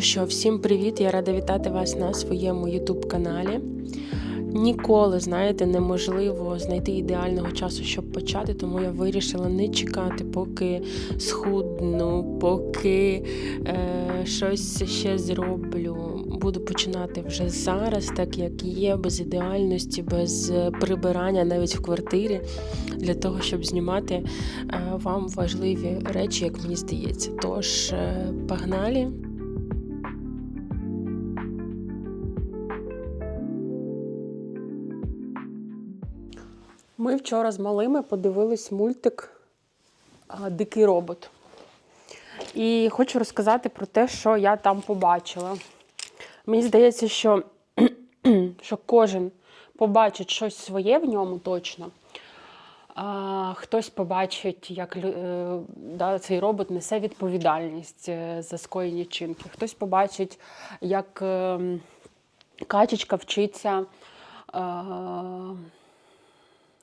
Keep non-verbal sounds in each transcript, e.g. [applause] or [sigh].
Що, всім привіт! Я рада вітати вас на своєму youtube каналі. Ніколи, знаєте, неможливо знайти ідеального часу, щоб почати, тому я вирішила не чекати, поки схудну, поки е, щось ще зроблю. Буду починати вже зараз, так як є, без ідеальності, без прибирання навіть в квартирі, для того, щоб знімати е, вам важливі речі, як мені здається. Тож, е, погнали! Ми вчора з малими подивились мультик Дикий робот. І хочу розказати про те, що я там побачила. Мені здається, що, [clears throat] що кожен побачить щось своє в ньому точно. А, хтось побачить, як е, да, цей робот несе відповідальність е, за скоєні чинки. Хтось побачить, як е, качечка вчиться. е,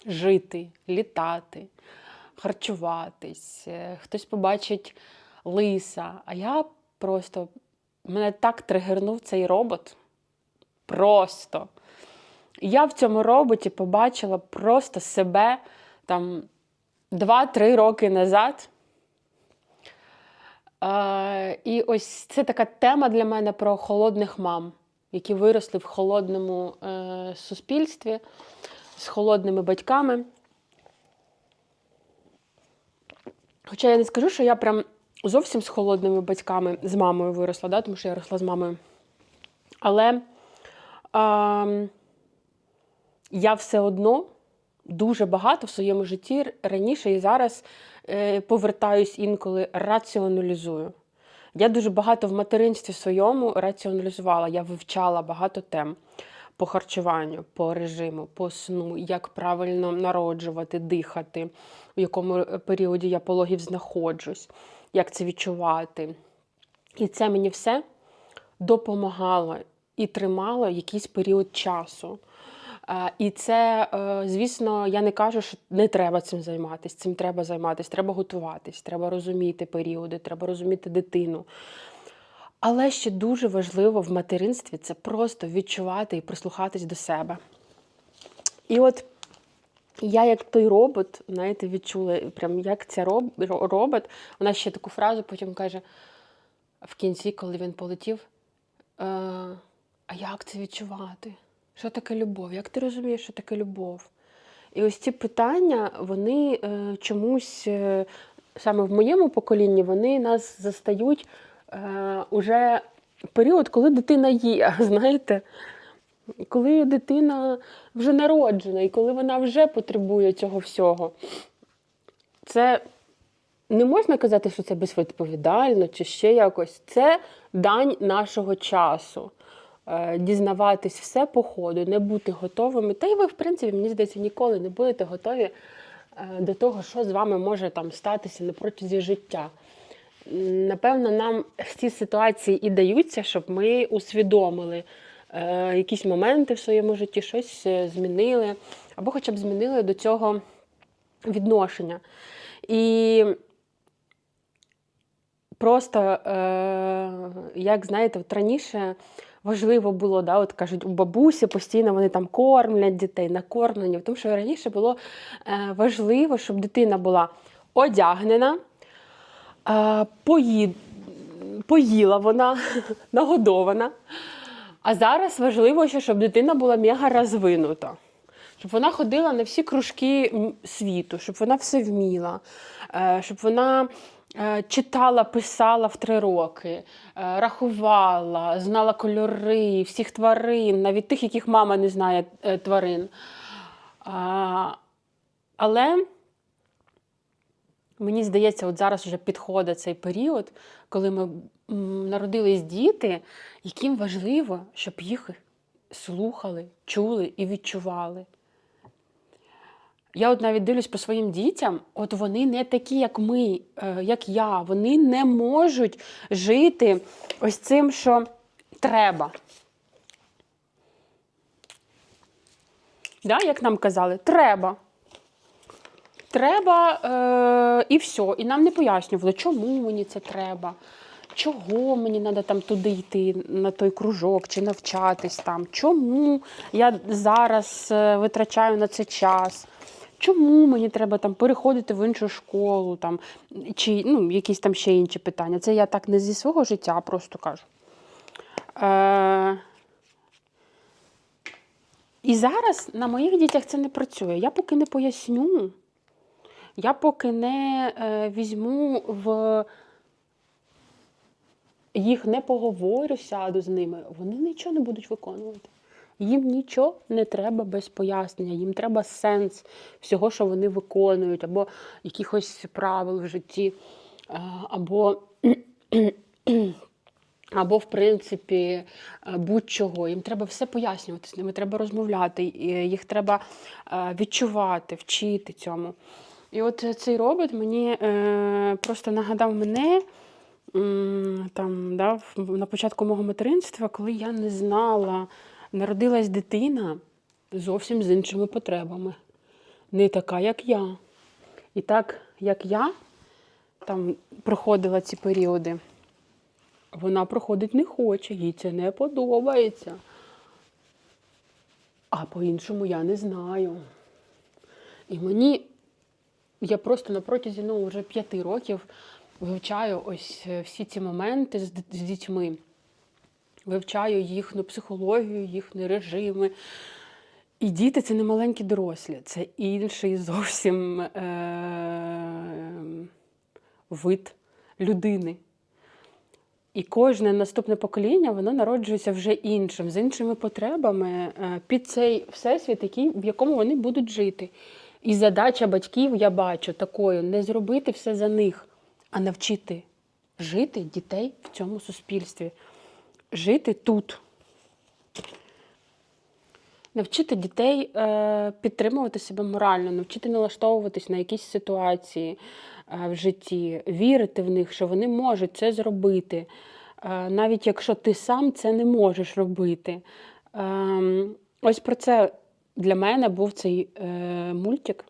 жити, літати, харчуватись. Е, Хтось побачить лиса. А я просто мене так тригернув цей робот. Просто. Я в цьому роботі побачила просто себе там 2-3 роки назад. Е, і ось це така тема для мене про холодних мам, які виросли в холодному е, суспільстві з холодними батьками. Хоча я не скажу, що я прям зовсім з холодними батьками, з мамою виросла, да? тому що я росла з мамою. Але е, я все одно дуже багато в своєму житті раніше і зараз е, повертаюсь інколи раціоналізую. Я дуже багато в материнстві своєму раціоналізувала. Я вивчала багато тем по харчуванню, по режиму, по сну, як правильно народжувати, дихати, в якому періоді я пологів знаходжусь, як це відчувати. І це мені все допомагало і тримало якийсь період часу. Е, І це, е, звісно, я не кажу, що не треба цим займатися. Цим треба займатися, треба готуватись, треба розуміти періоди, треба розуміти дитину. Але ще дуже важливо в материнстві це просто відчувати і прислухатись до себе. І от я, як той робот, знаєте, відчула, прям як ця роб, робот, вона ще таку фразу потім каже в кінці, коли він полетів. Е, а як це відчувати? Що таке любов? Як ти розумієш, що таке любов? І ось ці питання, вони е, чомусь е, саме в моєму поколінні, вони нас застають уже період, коли дитина є, [laughs] знаєте. Коли дитина вже народжена, і коли вона вже потребує цього всього. Це не можна казати, що це безвідповідально чи ще якось. Це дань нашого часу. Е, Дізнаватись все по ходу, не бути готовими. Та й ви, в принципі, мені здається, ніколи не будете готові е, до того, що з вами може там статися на протязі життя. Напевно, нам ці ситуації і даються, щоб ми усвідомили е, якісь моменти в своєму житті, щось е, змінили, або хоча б змінили до цього відношення. І просто, е, як знаєте, от раніше важливо було, да, от кажуть, у бабусі постійно вони там кормлять дітей, накормлені. Тому що раніше було е, важливо, щоб дитина була одягнена, пої... поїла вона, [laughs] нагодована. А зараз важливо, щоб дитина була мега розвинута. Щоб вона ходила на всі кружки світу, щоб вона все вміла, е, щоб вона е, читала, писала в три роки, е, рахувала, знала кольори всіх тварин, навіть тих, яких мама не знає тварин. Але Мені здається, от зараз вже підходить цей період, коли ми народились діти, яким важливо, щоб їх слухали, чули і відчували. Я от навіть дивлюсь по своїм дітям, от вони не такі, як ми, е, як я. Вони не можуть жити ось цим, що треба. Да, як нам казали, треба. Треба е, і все. І нам не пояснювали, чому мені це треба. чого мені треба там туди йти, на той кружок чи навчатись там, чому я зараз е, витрачаю на це час. Чому мені треба там переходити в іншу школу, там, чи ну, якісь там ще інші питання. Це я так не зі свого життя, просто кажу. Е- і зараз на моїх дітях це не працює. Я поки не поясню, я поки не е, візьму в їх не поговорю, сяду з ними, вони нічого не будуть виконувати. Їм нічого не треба без пояснення, їм треба сенс всього, що вони виконують, або якихось правил в житті, е, або [clears throat] або, в принципі, е, будь-чого. Їм треба все пояснювати, з ними треба розмовляти, їх треба відчувати, вчити цьому. І от цей робот мені е, просто нагадав мене там, да, на початку мого материнства, коли я не знала, народилась дитина зовсім з іншими потребами. Не така, як я. І так, як я там проходила ці періоди, вона проходить не хоче, їй це не подобається. А по-іншому я не знаю. І мені, я просто на протязі ну, вже п'яти років вивчаю ось е, всі ці моменти з, з дітьми. Вивчаю їхню психологію, їхні режими. І діти це не маленькі дорослі, це інший зовсім е- вид людини. І кожне наступне покоління воно народжується вже іншим, з іншими потребами е, під цей всесвіт, який, в якому вони будуть жити. І задача батьків, я бачу, такою не зробити все за них, а навчити жити дітей в цьому суспільстві, жити тут. Навчити дітей е, підтримувати себе морально, навчити налаштовуватись на якісь ситуації е, в житті, вірити в них, що вони можуть це зробити, е, навіть якщо ти сам це не можеш робити. Е, ось про це для мене був цей е, мультик.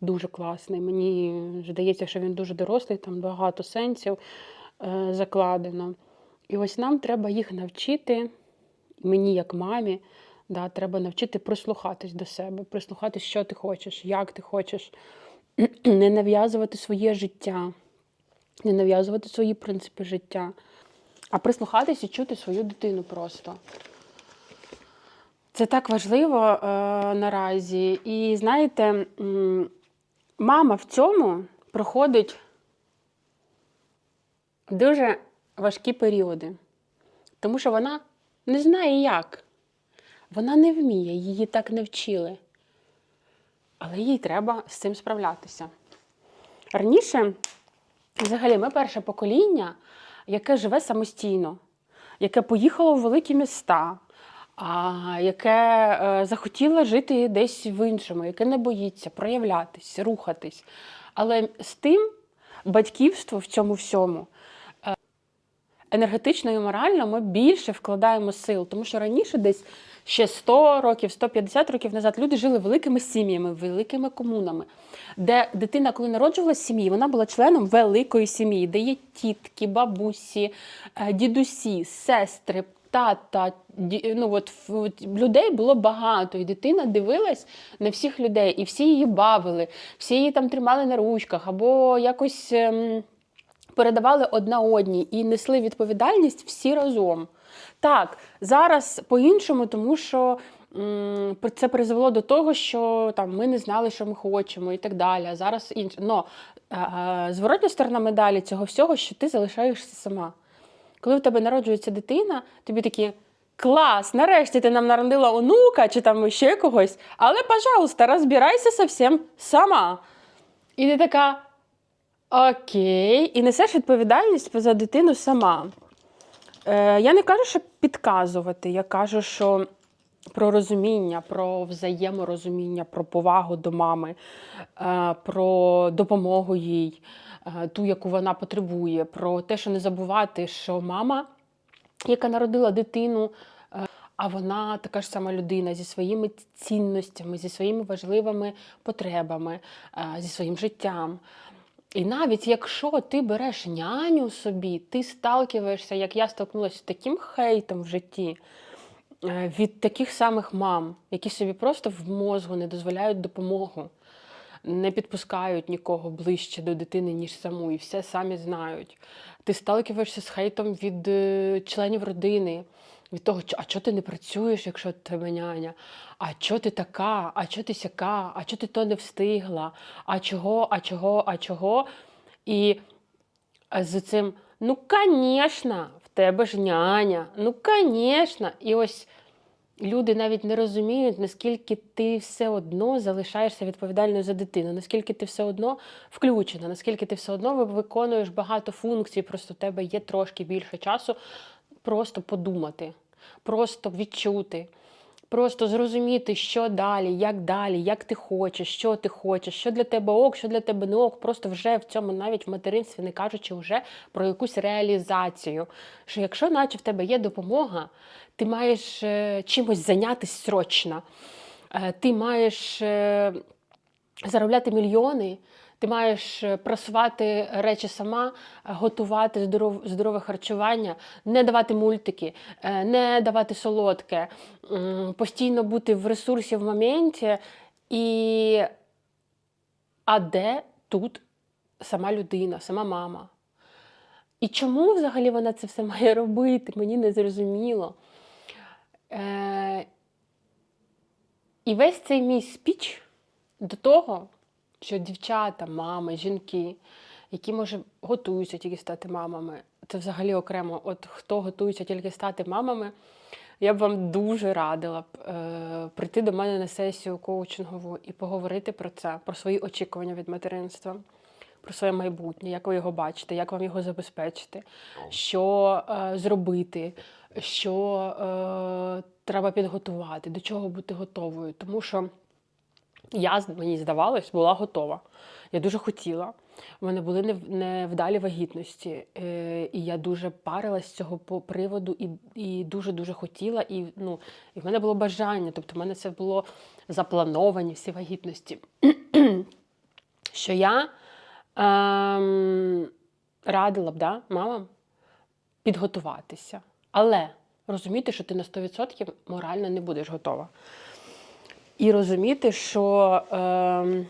Дуже класний. Мені здається, що він дуже дорослий, там багато сенсів е, закладено. І ось нам треба їх навчити, мені як мамі, да, треба навчити прислухатись до себе, прислухатись, що ти хочеш, як ти хочеш, [clears throat] не нав'язувати своє життя, не нав'язувати свої принципи життя, а прислухатись і чути свою дитину просто. Це так важливо е, наразі. І знаєте, мама в цьому проходить дуже важкі періоди, тому що вона не знає як. Вона не вміє, її так не вчили. Але їй треба з цим справлятися. Раніше, взагалі, ми перше покоління, яке живе самостійно, яке поїхало в великі міста, а яке е, захотіло жити десь в іншому, яке не боїться проявлятись, рухатись. Але з тим батьківство в цьому всьому е, енергетично і морально ми більше вкладаємо сил, тому що раніше десь ще 100 років, 150 років назад люди жили великими сім'ями, великими комунами, де дитина, коли народжувалася сім'ї, вона була членом великої сім'ї, де є тітки, бабусі, е, дідусі, сестри, тата. ді- Ну, от, людей було багато, і дитина дивилась на всіх людей, і всі її бавили, всі її там тримали на ручках або якось. ем, передавали одна одній і несли відповідальність всі разом. Так, зараз по-іншому, тому що це призвело до того, що там ми не знали, що ми хочемо, і так далі. Зараз інше. Но е, е, зворотня сторона медалі цього всього, що ти залишаєшся сама. Коли в тебе народжується дитина, тобі такі. Клас, нарешті ти нам народила онука чи там ще когось, але, пожалуйста, розбирайся совсем сама. І ти така, Окей, і несеш відповідальність за дитину сама. Е, я не кажу, що підказувати, я кажу, що про розуміння, про взаєморозуміння, про повагу до мами, е, про допомогу їй, е, ту, яку вона потребує, про те, що не забувати, що мама, яка народила дитину, е, а вона така ж сама людина зі своїми цінностями, зі своїми важливими потребами, зі своїм життям. І навіть якщо ти береш няню собі, ти сталкиваєшся, як я столкнулася з таким хейтом в житті від таких самих мам, які собі просто в мозгу не дозволяють допомогу, не підпускають нікого ближче до дитини, ніж саму, і все самі знають. Ти сталкиваєшся з хейтом від е, членів родини, від того, а чого ти не працюєш, якщо тебе няня? А чого ти така? А чого ти сяка? А чого ти то не встигла? А чого, а чого, а чого? І з цим, ну, звісно, тебе ж няня, ну, звісно. І ось люди навіть не розуміють, наскільки ти все одно залишаєшся відповідальною за дитину, наскільки ти все одно включена, наскільки ти все одно виконуєш багато функцій, просто в тебе є трошки більше часу просто подумати, просто відчути. Просто зрозуміти, що далі, як далі, як ти хочеш, що ти хочеш, що для тебе ок, що для тебе не ок. Просто вже в цьому навіть в материнстві, не кажучи вже про якусь реалізацію. Що якщо, наче в тебе є допомога, ти маєш е, чимось зайнятися срочно, е, ти маєш е, заробляти мільйони. Ти маєш е, просувати речі сама, е, готувати здоров, здорове харчування, не давати мультики, е, не давати солодке, постійно бути в ресурсі в моменті. І... А де тут сама людина, сама мама? І чому взагалі вона це все [laughs] має робити? Мені не зрозуміло. Е... І весь цей мій спіч до того, що дівчата, мами, жінки, які, може, готуються тільки стати мамами, це взагалі окремо, от хто готується тільки стати мамами, я б вам дуже радила б е, прийти до мене на сесію коучингову і поговорити про це, про свої очікування від материнства, про своє майбутнє, як ви його бачите, як вам його забезпечити, що е, зробити, що е, треба підготувати, до чого бути готовою. Тому що я, мені здавалось, була готова. Я дуже хотіла. У мене були невдалі вагітності, е, і я дуже парилась з цього приводу і, і дуже-дуже хотіла. І, ну, і в мене було бажання, тобто в мене це було заплановані всі вагітності. [clears throat] Що я ем, радила б да, мамам підготуватися. Але розуміти, що ти на 100% морально не будеш готова. І розуміти, що ем,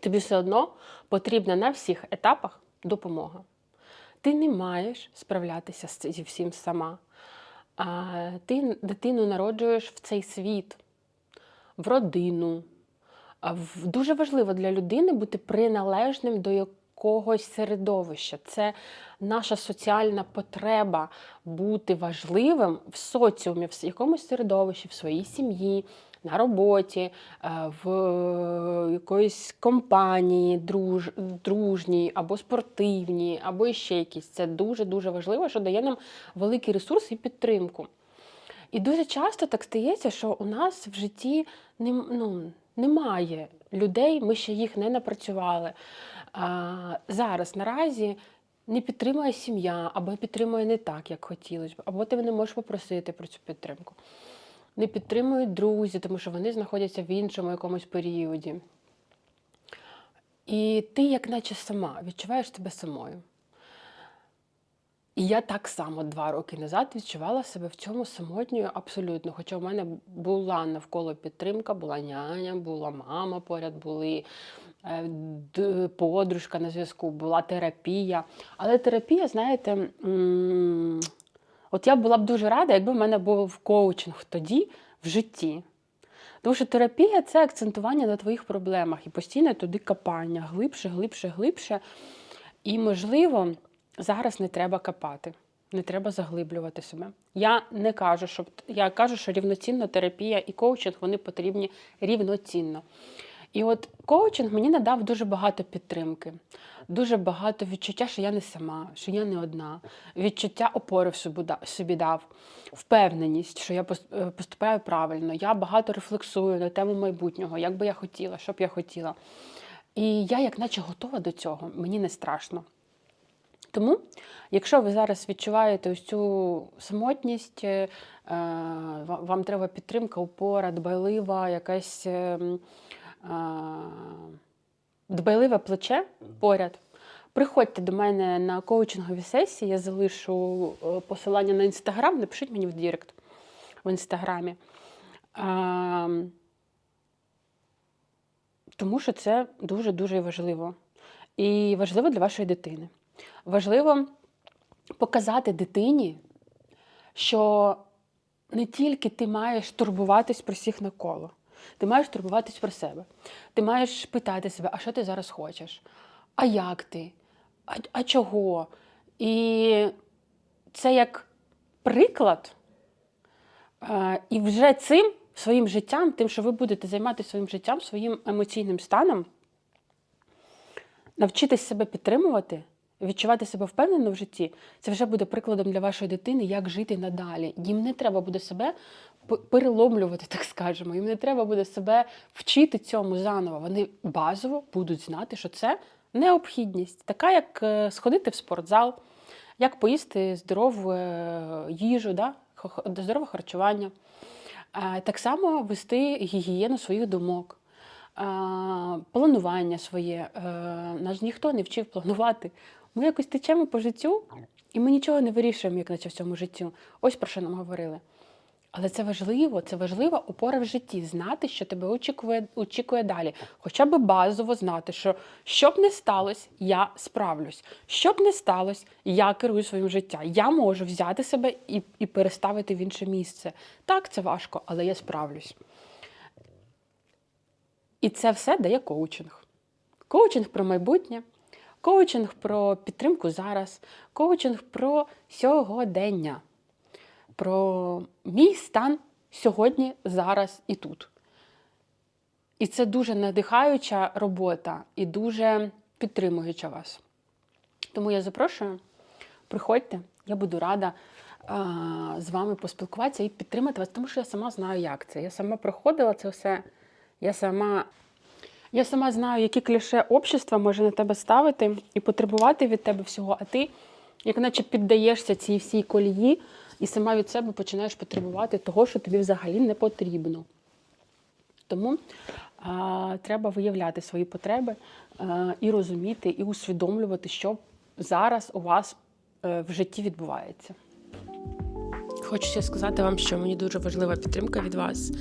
тобі все одно потрібна на всіх етапах допомога. Ти не маєш справлятися зі всім сама. А, ти дитину народжуєш в цей світ, в родину. Дуже важливо для людини бути приналежним до якогось середовища. Це наша соціальна потреба бути важливим в соціумі, в якомусь середовищі, в своїй сім'ї, на роботі, е, в якоїсь компанії друж, дружній або спортивній, або ще якісь. Це дуже-дуже важливо, що дає нам великий ресурс і підтримку. І дуже часто так стається, що у нас в житті нем- ну, немає людей, ми ще їх не напрацювали. Зараз наразі не підтримує сім'я, або підтримує не так, як хотілося б, або ти не можеш попросити про цю підтримку. Не підтримують друзі, тому що вони знаходяться в іншому якомусь періоді. І ти, як наче сама, відчуваєш себе самою. І я так само два роки назад відчувала себе в цьому самотньою абсолютно. Хоча в мене була навколо підтримка, була няня, була мама поряд, були подружка на зв'язку, була терапія. Але терапія, знаєте, от я була б дуже рада, якби в мене був коучинг тоді в житті. Тому що терапія це акцентування на твоїх проблемах і постійне туди копання, глибше, глибше, глибше. І, можливо, зараз не треба копати, не треба заглиблювати себе. Я не кажу, що я кажу, що рівноцінна терапія і коучинг вони потрібні рівноцінно. І от коучинг мені надав дуже багато підтримки, дуже багато відчуття, що я не сама, що я не одна, відчуття опори в собі дав, впевненість, що я е, поступаю правильно. Я багато рефлексую на тему майбутнього, як би я хотіла, що б я хотіла. І я, як наче, готова до цього, мені не страшно. Тому, якщо ви зараз відчуваєте ось цю самотність, е, вам треба підтримка, опора, дбайлива, якась е, м, е, дбайливе плече поряд. Приходьте до мене на коучингові сесії, я залишу е, посилання на інстаграм, напишіть мені в Дірект в інстаграмі. Тому що це дуже-дуже важливо. І важливо для вашої дитини. Важливо показати дитині, що не тільки ти маєш турбуватись про всіх навколо, ти маєш турбуватись про себе. Ти маєш питати себе, а що ти зараз хочеш? А як ти? А, а чого? І це як приклад. Е, І вже цим своїм життям, тим, що ви будете займатися своїм життям, своїм емоційним станом, навчитись себе підтримувати, відчувати себе впевнено в житті, це вже буде прикладом для вашої дитини, як жити надалі. Їм не треба буде себе переломлювати, так скажемо. Їм не треба буде себе вчити цьому заново. Вони базово будуть знати, що це необхідність, така як е, сходити в спортзал, як поїсти здорову е, їжу, да? здорове харчування. Так само вести гігієну своїх думок, планування своє. Е, Нас ніхто не вчив планувати. Ми якось течемо по життю, і ми нічого не вирішуємо, як наче в цьому життю. Ось про що нам говорили. Але це важливо, це важлива опора в житті, знати, що тебе очікує, очікує далі. Хоча б базово знати, що що б не сталося, я справлюсь. Що б не сталося, я керую своїм життям. Я можу взяти себе і, і переставити в інше місце. Так, це важко, але я справлюсь. І це все дає коучинг. Коучинг про майбутнє, коучинг про підтримку зараз, коучинг про сьогодення про мій стан сьогодні, зараз і тут. І це дуже надихаюча робота і дуже підтримуюча вас. Тому я запрошую, приходьте, я буду рада а, з вами поспілкуватися і підтримати вас, тому що я сама знаю, як це. Я сама проходила це все. Я сама, я сама знаю, які кліше общества може на тебе ставити і потребувати від тебе всього, а ти, як наче піддаєшся цій всій колії, і сама від себе починаєш потребувати того, що тобі взагалі не потрібно. Тому а, треба виявляти свої потреби а, і розуміти, і усвідомлювати, що зараз у вас е, в житті відбувається. Хочу ще сказати вам, що мені дуже важлива підтримка від вас.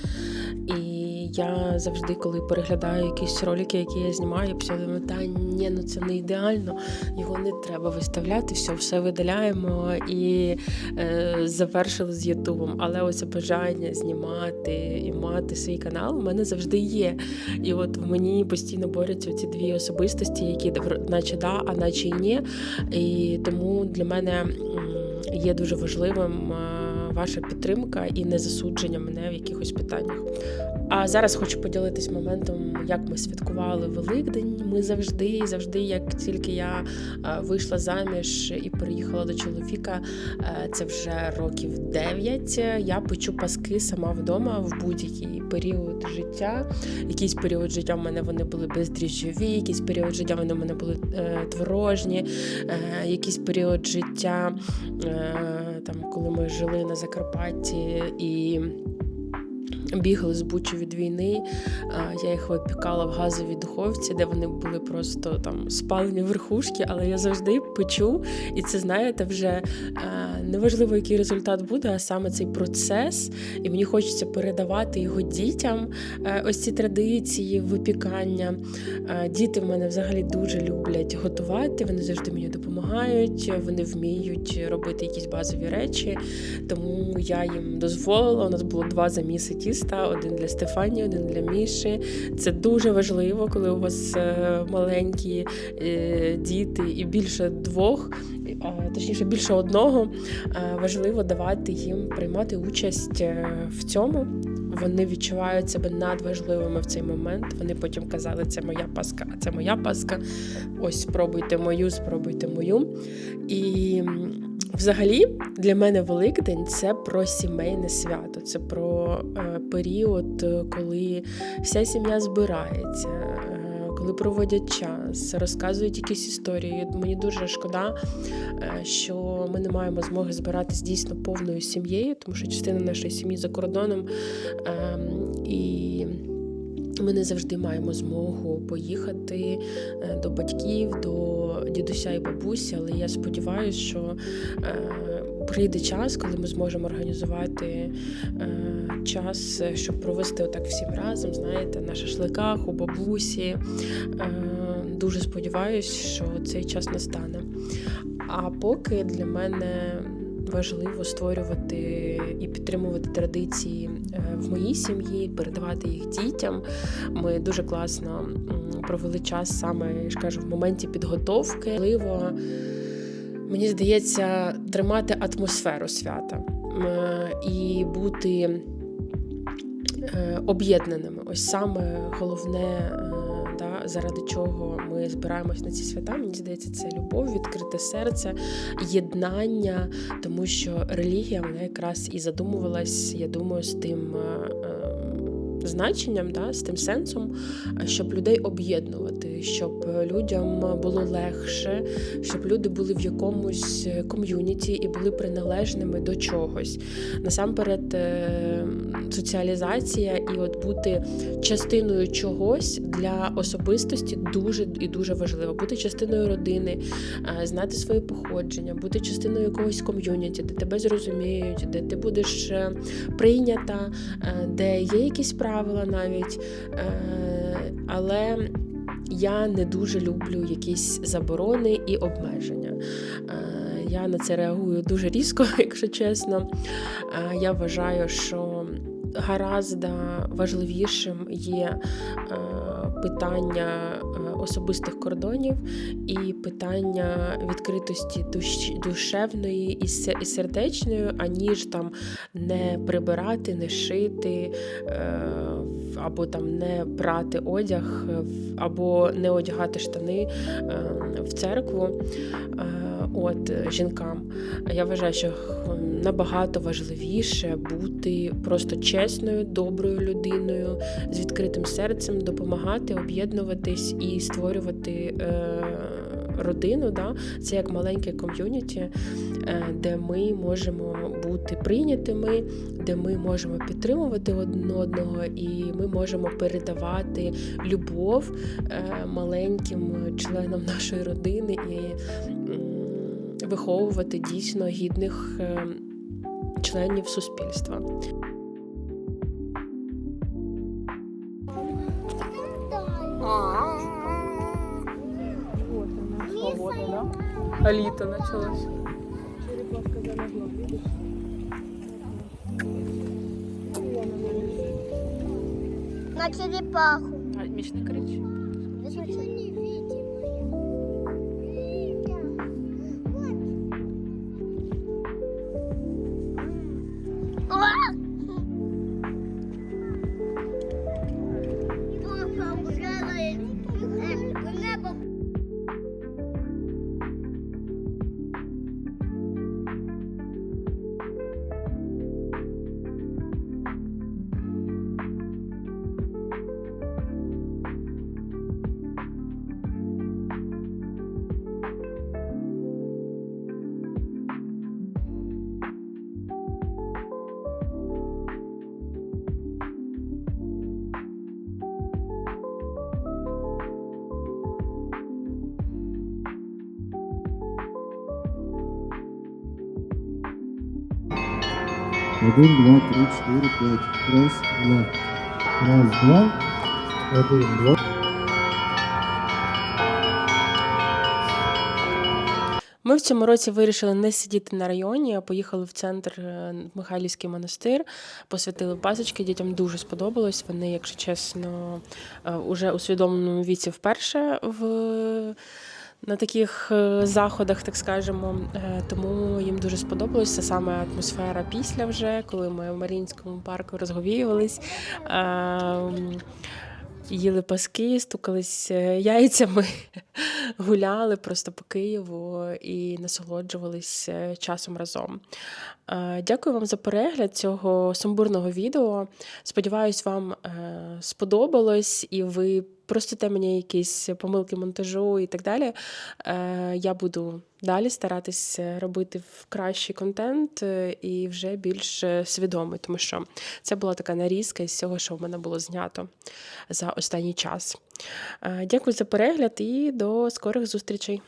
І я завжди, коли переглядаю якісь ролики, які я знімаю, я після думаю, та ні, ну це не ідеально, його не треба виставляти, все, все видаляємо і е, завершили з Ютубом. Але ось бажання знімати і мати свій канал у мене завжди є. І от в мені постійно борються ці дві особистості, які наче да, а наче і ні. І тому для мене є дуже важливим е, ваша підтримка і не засудження мене в якихось питаннях. А зараз хочу поділитись моментом, як ми святкували Великдень. Ми завжди, завжди, як тільки я е, вийшла заміж і переїхала до чоловіка, е, це вже років 9, Я печу паски сама вдома в будь-який період життя. Якийсь період життя в мене вони були бездріжджові, якийсь період життя вони в мене були е, творожні, якийсь період життя, там, коли ми жили на Закарпатті і. Бігали з Бучі від війни, я їх випікала в газовій духовці, де вони були просто там спалені верхушки, але я завжди печу, і це знаєте, вже е, неважливо, який результат буде, а саме цей процес. І мені хочеться передавати його дітям. Е, Ось ці традиції випікання. Е, Діти в мене взагалі дуже люблять готувати. Вони завжди мені допомагають, вони вміють робити якісь базові речі. Тому я їм дозволила. У нас було два заміси тіста: один для Стефані, один для Міші. Це дуже важливо, коли у вас е, маленькі е, діти і більше двох, точніше більше одного. Е, Важливо давати їм приймати участь в цьому. Вони відчувають себе надважливими в цей момент. Вони потім казали, це моя паска, а це моя паска. Ось спробуйте мою, спробуйте мою. І взагалі для мене Великдень це про сімейне свято, це про е, період, е, коли вся сім'я збирається. е, Коли проводять час, розказують якісь історії. Мені дуже шкода, що ми не маємо змоги збиратись дійсно повною сім'єю, тому що частина нашої сім'ї за кордоном. Ем, І Ми не завжди маємо змогу поїхати е, до батьків, до дідуся і бабусі, але я сподіваюся, що е, прийде час, коли ми зможемо організувати е, час, щоб провести отак всім разом, знаєте, на шашликах, у бабусі. Дуже сподіваюся, що цей час настане. А поки для мене важливо створювати і підтримувати традиції е, в моїй сім'ї, передавати їх дітям. Ми дуже класно провели час саме я ж кажу, в моменті підготовки. Важливо, мені здається, тримати атмосферу свята і бути е, об'єднаними. Ось саме головне, е, да, заради чого ми збираємось на ці свята. Мені здається, це любов, відкрите серце, єднання, тому що релігія вона якраз і задумувалась, я думаю, з тим. е, е, Значенням, да, з тим сенсом, щоб людей об'єднувати, щоб людям було легше, щоб люди були в якомусь ком'юніті і були приналежними до чогось. Насамперед, е, соціалізація і от бути частиною чогось для особистості дуже і дуже важливо. Бути частиною родини, знати своє походження, бути частиною якогось ком'юніті, де тебе зрозуміють, де ти будеш е, прийнята, е, де є якісь правила навіть. е, Але я не дуже люблю якісь заборони і обмеження. Я на це реагую дуже різко, [laughs] якщо чесно. Я вважаю, що гаразд важливішим є питання особистих кордонів і питання відкритості душ- душевної і і сердечної, аніж там не прибирати, не шити е, або там не прати одяг, е, або не одягати штани е, в церкву. От е, жінкам. Я вважаю, що набагато важливіше бути просто чесною, доброю людиною, з відкритим серцем, допомагати, об'єднуватись і створювати е, родину. Да? Це як маленьке ком'юніті, е, де ми можемо бути прийнятими, де ми можемо підтримувати один одного, і ми можемо передавати любов маленьким членам [laughs] нашої родини і виховувати дійсно гідних е, членів суспільства. А залегла, видишь? На черепаху. Міш, не кричи. Один, два, три, четыре, пять. Раз, два. Раз, два. Один, два. Ми в цьому році вирішили не сидіти на районі, а поїхали в центр е, Михайлівський монастир, посвятили пасочки. Дітям дуже сподобалось. Вони, якщо чесно, е, уже у свідомленому віці вперше в. На таких е, заходах, так скажемо, Е, тому їм дуже сподобалось. Це саме атмосфера після вже, коли ми в Маріїнському парку розговіювались. Ем, Їли паски, стукались е, яйцями, [laughs] гуляли просто по Києву і насолоджувались часом разом. Дякую вам за перегляд цього сумбурного відео. Сподіваюсь, вам сподобалось і ви простите мені якісь помилки монтажу і так далі. Е, Я буду далі старатись робити в кращий контент е, і вже більш е, свідомий, тому що це була така нарізка із цього, що в мене було знято за останній час. Дякую за перегляд і до скорих зустрічей.